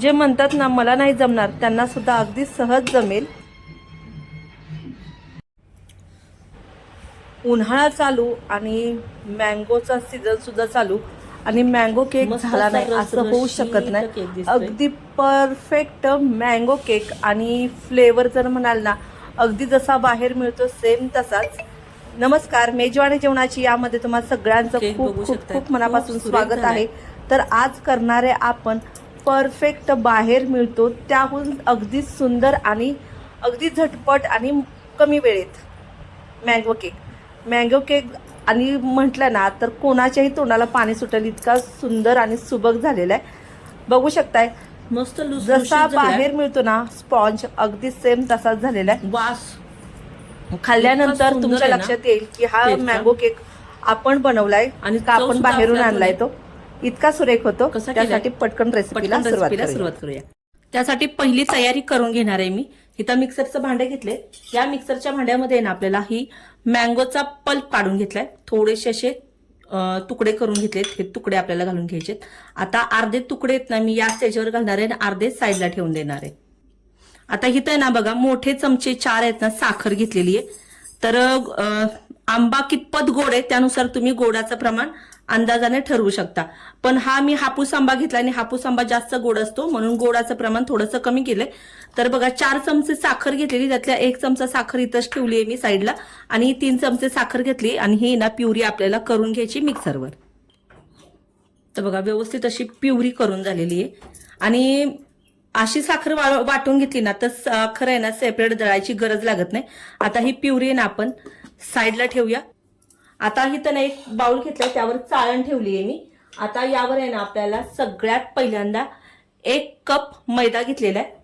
जे म्हणतात ना मला नाही जमणार त्यांना सुद्धा अगदी सहज जमेल उन्हाळा चालू आणि मँगोचा सीझन सुद्धा चालू आणि मँगो केक झाला नाही असं होऊ शकत नाही. अगदी परफेक्ट मँगो केक आणि फ्लेवर जर म्हणाल ना अगदी जसा बाहेर मिळतो सेम तसाच नमस्कार मेजवानी जेवणाची यामध्ये तुम्हाला सगळ्यांचं खूप खूप. खूप मनापासून स्वागत. आहे तर आज करणारे आपण परफेक्ट बाहेर मिळतो त्याहून अगदी सुंदर आणि अगदी झटपट आणि कमी वेळेत. मँगो केक मँगो केक आणि म्हटलं ना तर कोणाच्याही तोंडाला पाणी सुटेल इतका सुंदर आणि सुबक झालेला आहे. बघू शकताय मस्त जसा. बाहेर मिळतो ना स्पॉन्ज अगदी सेम तसाच झालेला आहे. वास. खाल्ल्यानंतर तुमच्या लक्षात येईल की हा. मँगो केक आपण बनवलाय आणि आपण बाहेरून आणलाय तो? इतका सुरेख होतो? त्यासाठी पटकन रेसिपीला सुरुवात करूया. त्यासाठी पहिली तयारी करून घेणार आहे मी. इथं मिक्सरचं भांडे घेतले या मिक्सरच्या भांड्यामध्ये ना आपल्याला ही मँगोचा पल्प काढून घेतलाय. थोडेसे असे तुकडे करून घेतलेत. हे तुकडे आपल्याला घालून घ्यायचेत. आता अर्धे तुकडे आहेत ना मी या स्टेजवर घालणार आहे आणि अर्धे साईडला ठेवून देणार आहे. आता इथं ना बघा मोठे चमचे चार आहेत ना साखर घेतलेली आहे. तर आंबा कितपत गोड आहे त्यानुसार तुम्ही गोडाचं प्रमाण अंदाजाने ठरवू शकता. पण हा मी हापूस आंबा घेतला आणि हापूस आंबा जास्त गोड असतो म्हणून गोडाचं प्रमाण थोडंसं कमी केलंय. तर बघा चार चमचे साखर घेतलेली त्यातल्या एक चमचा साखर इथंच ठेवली आहे मी साईडला आणि तीन चमचे साखर घेतली आणि ही ना प्युरी आपल्याला करून घ्यायची मिक्सरवर. तर बघा व्यवस्थित अशी प्युरी करून झालेली आहे. आणि अशी साखर वा- वाटून घेतली ना तर साखर आहे ना सेपरेट दळायची गरज लागत नाही. आता ही प्युरी आहे ना आपण साईडला ठेवूया. आता ही त्यानं एक बाउल घेतलाय त्यावर चाळण ठेवली आहे मी. आता यावर आहे ना आपल्याला सगळ्यात पहिल्यांदा एक कप मैदा घेतलेला आहे.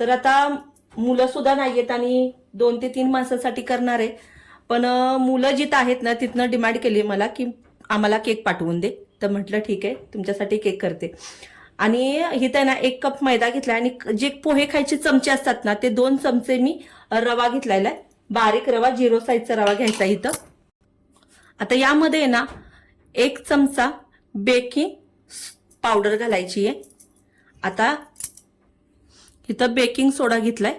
तर आता मुलं सुद्धा आहेत आणि दोन ते तीन माणसांसाठी करणार आहे. पण मुलं जिथं आहेत ना तिथनं डिमांड केली मला की आम्हाला केक पाठवून दे. तर म्हटलं ठीक आहे तुमच्यासाठी केक करते. आणि इथं ना एक कप मैदा घेतला आणि जे पोहे खायचे चमचे असतात ना ते दोन चमचे मी रवा घेतलेला आहे. बारीक रवा झिरो साईजचा रवा घ्यायचा इथं. आता यामध्ये ना एक चमचा बेकिंग पावडर घालायची आहे. आता इथं बेकिंग सोडा घेतलाय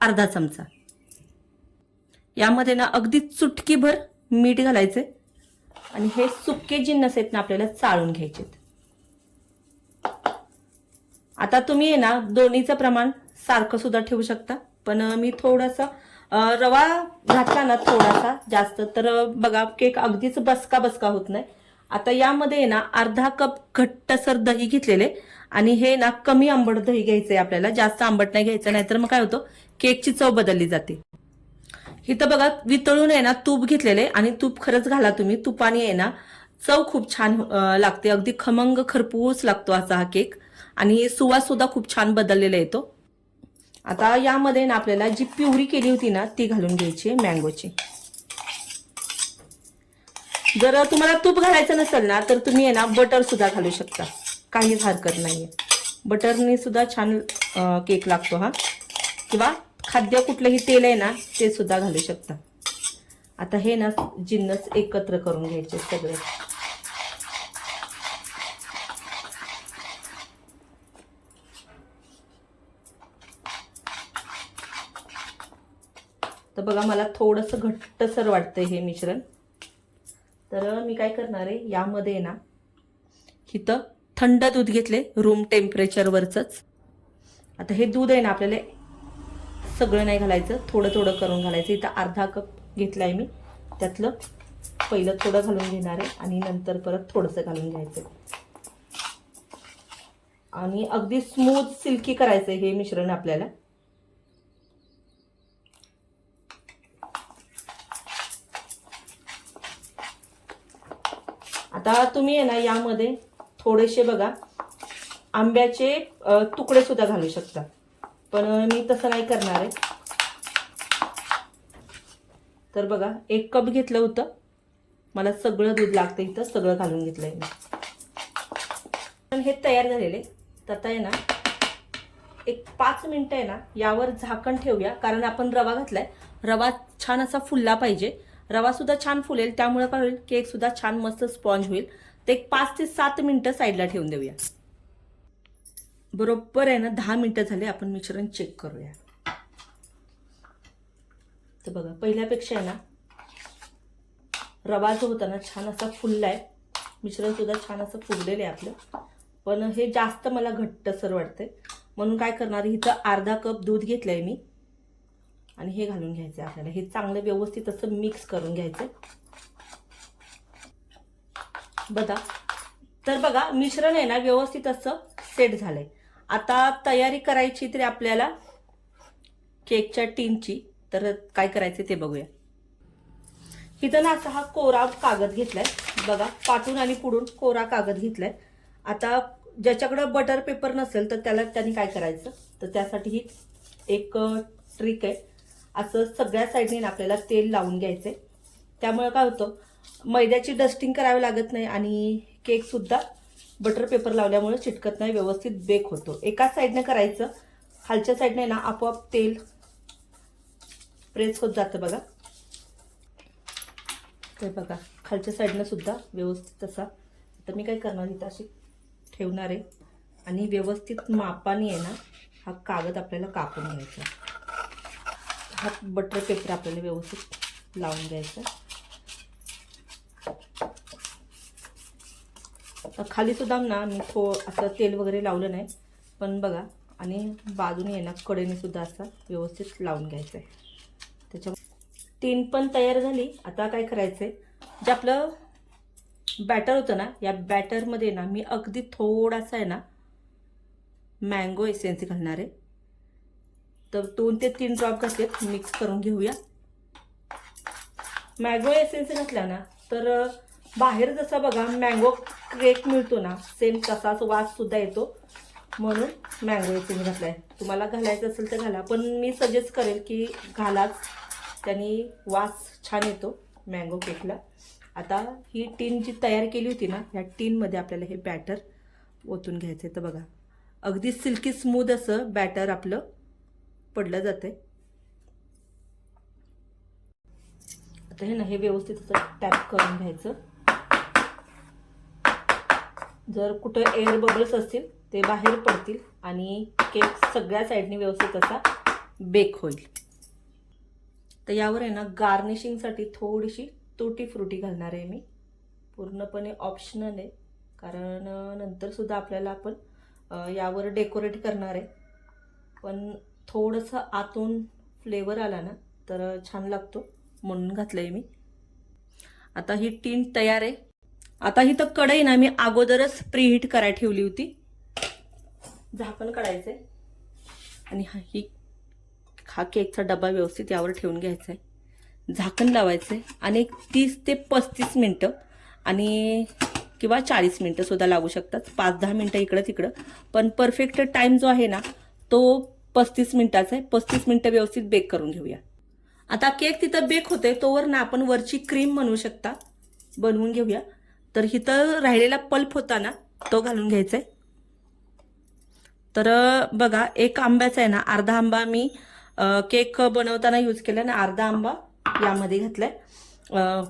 अर्धा चमचा. यामध्ये ना अगदी चुटकीभर मीठ घालायचे आणि हे सुके जिन्नस आहेत ना आपल्याला चाळून घ्यायचे आता तुम्ही आहे ना दोन्हीचं प्रमाण सारखं सुद्धा ठेवू शकता. पण मी थोडंसं रवा घातला ना थोडासा जास्त तर बघा केक अगदीच बसका बसका होत नाही. आता यामध्ये आहे ना अर्धा कप घट्टसर दही घेतलेले आणि हे ना कमी आंबट दही घ्यायचंय आपल्याला. जास्त आंबट नाही घ्यायचं नाहीतर मग काय होतं? केकची चव बदलली जाते. इथं बघा वितळून आहे ना तूप घेतलेले आणि तूप खरंच घाला तुम्ही. तुपाने आहे ना चव खूप छान लागते. अगदी खमंग खरपूस लागतो असा हा केक. आणि सुवास सुद्धा खूप छान बदललेला येतो. आता यामध्ये ना आपल्याला जी प्युरी केली होती ना ती घालून घ्यायची मँगोची जर तुम्हाला तूप घालायचं नसेल ना तर तुम्ही आहे ना बटर सुद्धा घालू शकता. काहीच हरकत नाहीये. बटरने सुद्धा छान केक लागतो हा. किंवा खाद्य कुठलंही तेल आहे ना ते सुद्धा घालू शकता. आता हे ना जिन्नस एकत्र करून घ्यायचे सगळे. तर बघा मला थोडंसं घट्टसर वाटतं हे मिश्रण. तर मी काय करणार आहे यामध्ये ना इथं थंड दूध घेतले रूम टेम्परेचरवरच आता हे दूध आहे ना आपल्याला सगळं नाही घालायचं थोडं थोडं करून घालायचं. इथं अर्धा कप घेतलाय मी. त्यातलं पहिलं थोडं घालून घेणार आहे आणि नंतर परत थोडंसं घालून घ्यायचं आणि अगदी स्मूथ सिल्की करायचं हे मिश्रण आपल्याला. आता तुम्ही आहे ना यामध्ये थोडेसे बघा. आंब्याचे तुकडे सुद्धा घालू शकता. पण मी तसं नाही करणार आहे. तर बघा एक कप घेतलं होतं. मला सगळं दूध लागतं इथं सगळं घालून घेतलंय मी. पण हे तयार झालेले. तर आता आहे ना एक पाच मिनिटं आहे ना यावर झाकण ठेवूया. कारण आपण रवा घातलाय. रवा छान असा फुलला पाहिजे. रवासुद्धा छान फुलेल त्यामुळे काय होईल केकसुद्धा छान मस्त स्पॉन्ज होईल. ते एक पाच ते सात मिनटं साईडला ठेवून देऊया. बरोबर आहे ना दहा मिनटं झाले आपण मिश्रण चेक करूया. तर बघा पहिल्यापेक्षा आहे ना रवा जो होता ना छान असा फुलला मिश्रण सुद्धा छान असं फुललेलं आहे आपलं. पण हे जास्त मला घट्टसर वाटतंय. म्हणून काय करणार इथं अर्धा कप दूध घेतलंय मी. आणि हे घालून घ्यायचं आपल्याला. हे चांगलं व्यवस्थित असं मिक्स करून घ्यायचं. बघा. तर बघा मिश्रण आहे ना व्यवस्थित असं सेट झालंय. आता तयारी करायची तरी आपल्याला केकच्या टीनची तर काय करायचं ते बघूया. इथं ना असा हा कोरा कागद घेतलाय. बघा पाठून आणि पुढून कोरा कागद घेतलाय. आता ज्याच्याकडं बटर पेपर नसेल तर त्याला त्यांनी काय करायचं? तर त्यासाठी ही एक ट्रिक आहे. असं सगळ्या साईडने आपल्याला तेल लावून घ्यायचं आहे त्यामुळं काय होतं मैद्याची डस्टिंग करावी लागत नाही आणि केकसुद्धा बटर पेपर लावल्यामुळे चिटकत नाही व्यवस्थित बेक होतो. एकाच साईडनं करायचं खालच्या साईडने ना आपोआप तेल प्रेस होत जातं बघा. ते बघा खालच्या साईडनं सुद्धा व्यवस्थित असा तर मी काय करणार इथं अशी ठेवणार आहे. आणि व्यवस्थित मापाने आहे ना हा कागद आपल्याला कापून घ्यायचा. हा बटर पेपर आपल्याला व्यवस्थित लावून द्यायचा तर खाली सुद्धा ना मी थो असं तेल वगैरे लावलं नाही पण बघा आणि बाजूने आहे ना कडेने सुद्धा असं व्यवस्थित लावून घ्यायचं आहे त्याच्या तीन पण तयार झाली आता काय करायचं आहे जे आपलं बॅटर होतं ना या बॅटरमध्ये ना मी अगदी थोडासा आहे ना मँगो एसेन्स घालणार आहे. तर दोन ते तीन ड्रॉप घातले मिक्स करून घेऊया. मँगो एसेन्स घातला ना तर बाहेर जसा बघा मँगो केक मिळतो ना सेम तसाच वाससुद्धा येतो. म्हणून मँगो एसेन्स आहे तुम्हाला घालायचं असेल तर घाला पण मी सजेस्ट करेल की घालाच. त्यांनी वास छान येतो मँगो केकला आता ही टीन जी तयार केली होती ना ह्या टीनमध्ये आपल्याला हे बॅटर ओतून घ्यायचं आहे तर बघा अगदी सिल्की स्मूद असं बॅटर आपलं पडलं जातंय. आता हे ना हे व्यवस्थित असं टॅप करून घ्यायचं. जर कुठं एअर बबल्स असतील ते बाहेर पडतील आणि केक सगळ्या साईडने व्यवस्थित असा बेक होईल. तर यावर आहे ना गार्निशिंगसाठी थोडीशी तुटी फ्रुटी घालणार आहे मी. पूर्णपणे ऑप्शनल आहे. कारण नंतरसुद्धा नंतर सुद्धा आपल्याला आपण यावर डेकोरेट करणार आहे. पण थोडंसं आतून फ्लेवर आला ना तर छान लागतो. म्हणून घातलं आहे मी. आता ही टीन तयार आहे. आता ही तर कढई ना मी अगोदरच प्रीहीट कराय ठेवली होती. झाकण काढायचं आहे आणि हा ही हा केकचा डबा व्यवस्थित यावर ठेवून घ्यायचा आहे झाकण लावायचं आहे आणि एक तीस ते पस्तीस मिनटं आणि किंवा चाळीस मिनटंसुद्धा लागू शकतात. पाच दहा मिनटं इकडं तिकडं. पण परफेक्ट टाईम जो आहे ना तो पस्तीस मिनिटाचं आहे. पस्तीस मिनटं व्यवस्थित बेक करून घेऊया. आता केक तिथं बेक होते तोवर ना आपण वरची क्रीम म्हणू शकता. बनवून घेऊया. तर इथं राहिलेला पल्प होता ना तो घालून घ्यायचा आहे तर बघा एक आंब्याचा आहे ना अर्धा आंबा मी केक बनवताना यूज केला ना अर्धा आंबा यामध्ये घातलाय.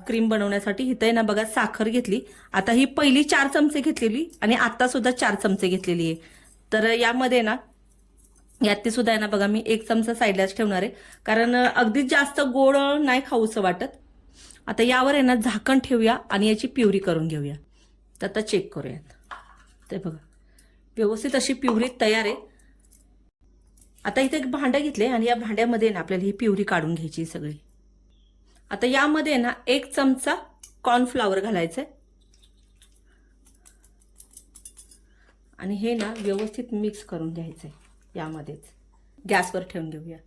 क्रीम बनवण्यासाठी. इथं आहे ना बघा साखर घेतली. आता ही पहिली चार चमचे घेतलेली आणि आता सुद्धा चार चमचे घेतलेली आहे. तर यामध्ये ना यात ती सुद्धा आहे ना बघा मी एक चमचा साईडलाच ठेवणार आहे. कारण अगदीच जास्त गोड नाही खाऊसं वाटत. आता यावर आहे ना झाकण ठेवूया आणि याची प्युरी करून घेऊया. तर आता चेक करूयात. ते बघा. व्यवस्थित अशी प्युरी तयार आहे. आता इथे एक भांडं घेतले आणि या भांड्यामध्ये ना आपल्याला ही प्युरी काढून घ्यायची सगळी. आता यामध्ये ना एक चमचा कॉर्नफ्लावर घालायचं आहे. आणि हे ना व्यवस्थित मिक्स करून घ्यायचं आहे. यामध्येच. गॅसवर ठेवून घेऊया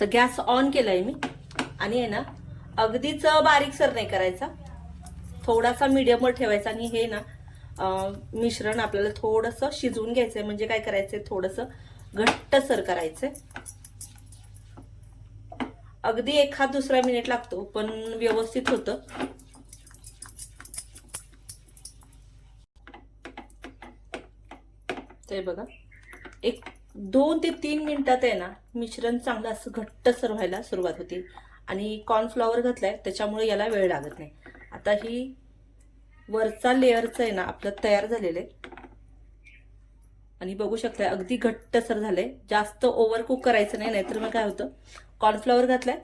तर गॅस ऑन केलाय मी. आणि आहे ना अगदीच बारीक सर नाही करायचा. थोडासा मीडियमवर ठेवायचा आणि हे ना मिश्रण आपल्याला थोडंसं शिजवून घ्यायचंय. म्हणजे काय करायचंय? थोडंसं घट्टसर करायचंय. अगदी एखाद दुसरा मिनिट लागतो पण व्यवस्थित होतं. ते बघा. एक दोन ते तीन मिनिटात आहे ना मिश्रण चांगलं असं घट्टसर व्हायला सुरुवात होते. आणि कॉर्नफ्लॉवर घातलाय त्याच्यामुळे याला वेळ लागत नाही. आता ही वरचा लेअरचं आहे ना आपलं तयार झालेलं आहे. आणि बघू शकताय अगदी घट्टसर झालंय. जास्त ओव्हर कुक करायचं नाही नाहीतर मग काय होतं? कॉर्नफ्लॉवर घातलाय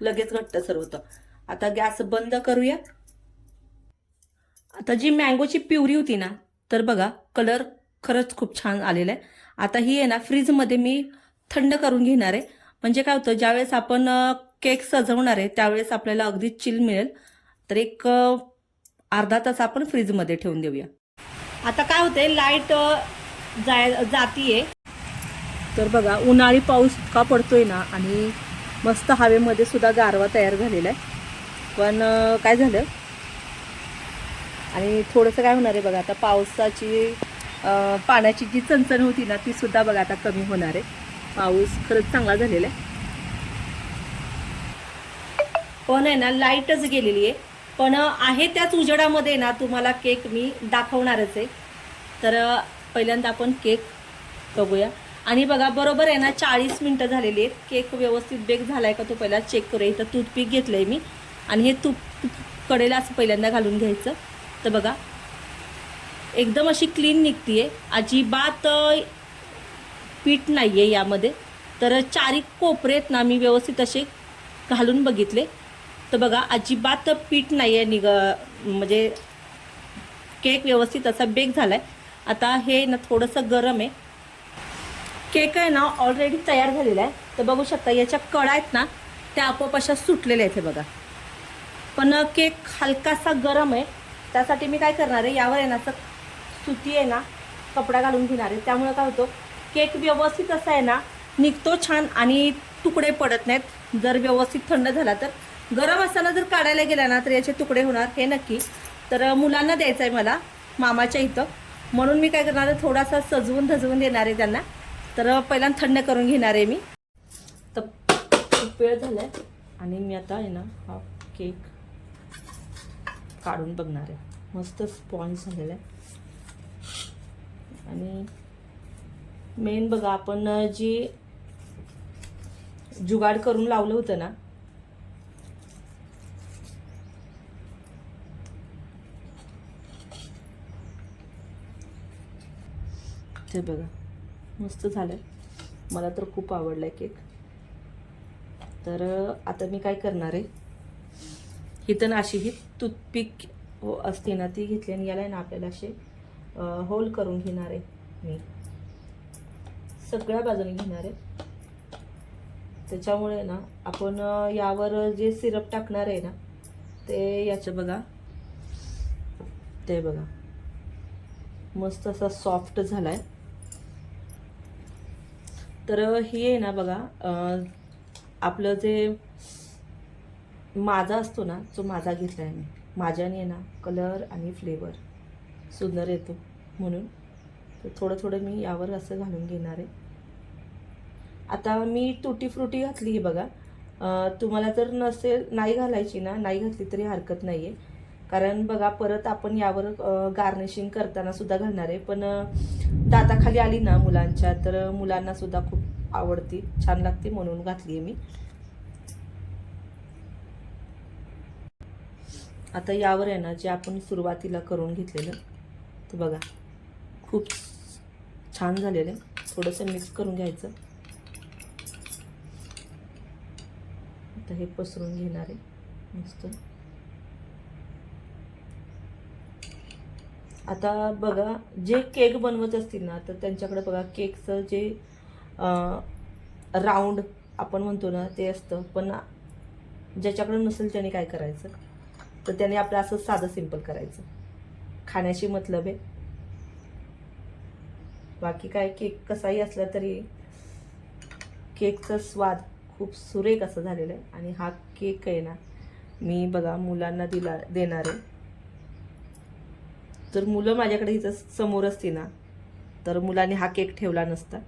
लगेच घट्टसर होतं. आता गॅस बंद करूया. आता जी मँगोची प्युरी होती ना तर बघा कलर खरंच खूप छान आलेला आहे. आता ही आहे ना फ्रीजमध्ये मी थंड करून घेणार आहे. म्हणजे काय होतं ज्यावेळेस आपण केक सजवणार आहे त्यावेळेस आपल्याला अगदी चिल मिळेल. तर एक अर्धा तास आपण फ्रीजमध्ये ठेवून देऊया. आता काय होतंय लाइट जाय जातीये. तर बघा उन्हाळी पाऊस इतका पडतोय ना आणि मस्त हवेमध्ये सुद्धा गारवा तयार झालेला आहे. पण काय झालं? आणि थोडंसं काय होणार आहे बघा आता पावसाची पाण्याची जी चणचण होती ना ती सुद्धा बघा आता कमी होणार आहे. पाऊस खरंच चांगला झालेला आहे. हो पण आहे ना लाईटच गेलेली आहे. पण आहे त्याच उजेडामध्ये ना तुम्हाला केक मी दाखवणारच आहे. तर पहिल्यांदा आपण केक बघूया. आणि बघा बरोबर आहे ना चाळीस मिनटं झालेली आहेत. केक व्यवस्थित बेक झाला आहे का तो पहिला चेक करूया. इथं टूथपिक आहे मी. आणि हे तूप कडेला असं पहिल्यांदा घालून घ्यायचं. तर बघा एकदम अशी क्लीन निघतीये. अजिबात पीठ नाही आहे यामध्ये. तर चारी कोपरेत ना मी व्यवस्थित असे घालून बघितले. तर बघा अजिबात पीठ नाही आहे निग म्हणजे केक व्यवस्थित असा बेक झाला आहे आता हे ना थोडंसं गरम आहे. केक आहे ना ऑलरेडी तयार झालेला आहे. तर बघू शकता याच्या कडा आहेत ना त्या आपोआप अशा सुटलेल्या आहेत हे बघा. पण केक हलकासा गरम आहे. त्यासाठी मी काय करणार आहे यावर आहे ना असं सुती आहे ना कपडा घालून घेणार आहे. त्यामुळे काय होतं केक व्यवस्थित असा आहे ना निघतो छान आणि तुकडे पडत नाहीत. जर व्यवस्थित थंड झाला तर. गरम असताना जर काढायला गेला ना तर याचे तुकडे होणार हे नक्की. तर मुलांना द्यायचं आहे मला मामाच्या इथं. म्हणून मी काय करणार आहे थोडासा सजवून धजवून देणार आहे त्यांना. तर पहिला थंड करून घेणार आहे मी. तर खूप वेळ झाला आहे आणि मी आता आहे ना हा केक काढून बघणार आहे. मस्त स्पॉन्ज झालेला आहे. आणि मेन बघा आपण जी जुगाड करून लावलं होतं ना ते बघा मस्त झालं मला तर खूप आवडलाय केक. तर आता मी काय करणार आहे? ही ना अशी ही टूथपिक असते ना ती घेतली आणि याला आहे ना आपल्याला असे होल करून घेणार आहे मी. सगळ्या बाजूने घेणार आहे. त्याच्यामुळे ना आपण यावर जे सिरप टाकणार आहे ना ते याचं बघा. ते बघा. मस्त असा सॉफ्ट झाला आहे तर ही आहे ना बघा आपलं जे माझा असतो ना जो माझा घेतला आहे मी. माझ्याने आहे ना कलर आणि फ्लेवर. सुंदर येतो म्हणून. तर थोडं थोडं मी यावर असं घालून घेणार आहे. आता मी तुटी फ्रुटी घातली ही बघा. तुम्हाला तर नसेल नाही घालायची ना नाही घातली तरी हरकत नाही आहे कारण बघा परत आपण यावर गार्निशिंग करताना सुद्धा घालणार आहे. पण दाताखाली आली ना मुलांच्या तर मुलांना सुद्धा खूप आवडती छान लागते म्हणून घातली आहे मी. आता यावर आहे ना जे आपण सुरुवातीला करून घेतलेलं तर बघा खूप छान झालेलं आहे. थोडंसं मिक्स करून घ्यायचं. आता हे पसरून घेणार आहे मस्त. आता बघा जे केक बनवत असतील ना तर त्यांच्याकडे बघा केकचं जे राऊंड आपण म्हणतो ना ते असतं. पण ज्याच्याकडे नसेल त्याने काय करायचं? तर त्याने आपलं असं साधं सिंपल करायचं. खाण्याशी मतलब आहे. बाकी काय केक कसाही असला तरी केकचा स्वाद खूप सुरेख असं झालेलं आहे. आणि हा केक आहे ना मी बघा मुलांना दिला देणार आहे. तर मुलं माझ्याकडे हिचं समोर असती ना तर मुलांनी हा केक ठेवला नसता.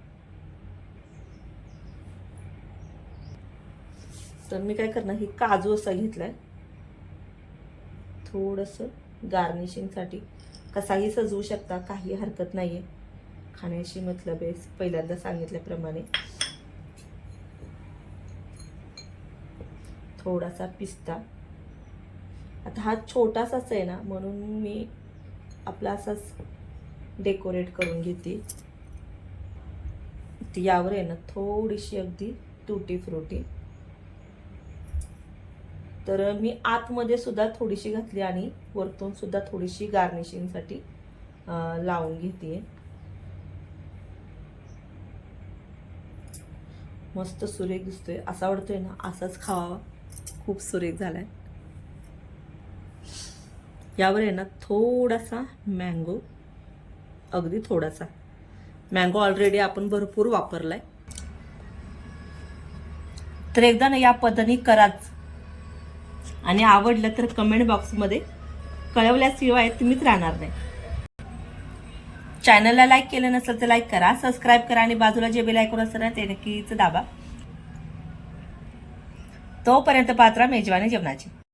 तर मी काय करणार ही काजू असा घेतलाय. थोडंसं गार्निशिंगसाठी कसाही सजवू शकता काही हरकत नाही आहे खाण्याशी मतलब आहे पहिल्यांदा सांगितल्याप्रमाणे. थोडासा पिस्ता. आता हा छोटासाच आहे ना म्हणून मी आपला असाच डेकोरेट करून घेते. यावर आहे ना थोडीशी अगदी तुटी फ्रुटी तर मी आतमध्ये सुद्धा थोडीशी घातली आणि वरतून सुद्धा थोडीशी गार्निशिंगसाठी लावून घेते मस्त सुरेख दिसतोय. असा आवडतोय ना असाच खावा खूप सुरेख झालाय. यावर आहे ना थोडासा मँगो अगदी थोडासा. मँगो ऑलरेडी आपण भरपूर वापरलाय. तर एकदा ना या पद्धतीने कराच. आणि आवडलं तर कमेंट बॉक्समध्ये कळवल्याशिवाय तुम्हीच राहणार नाही. चॅनलला लाईक केलं नसेल तर लाईक करा सबस्क्राईब करा आणि बाजूला जे बेल ऐकून असेल ना ते नक्कीच दाबा. तोपर्यंत पात्रा मेजवानी जेवणाची.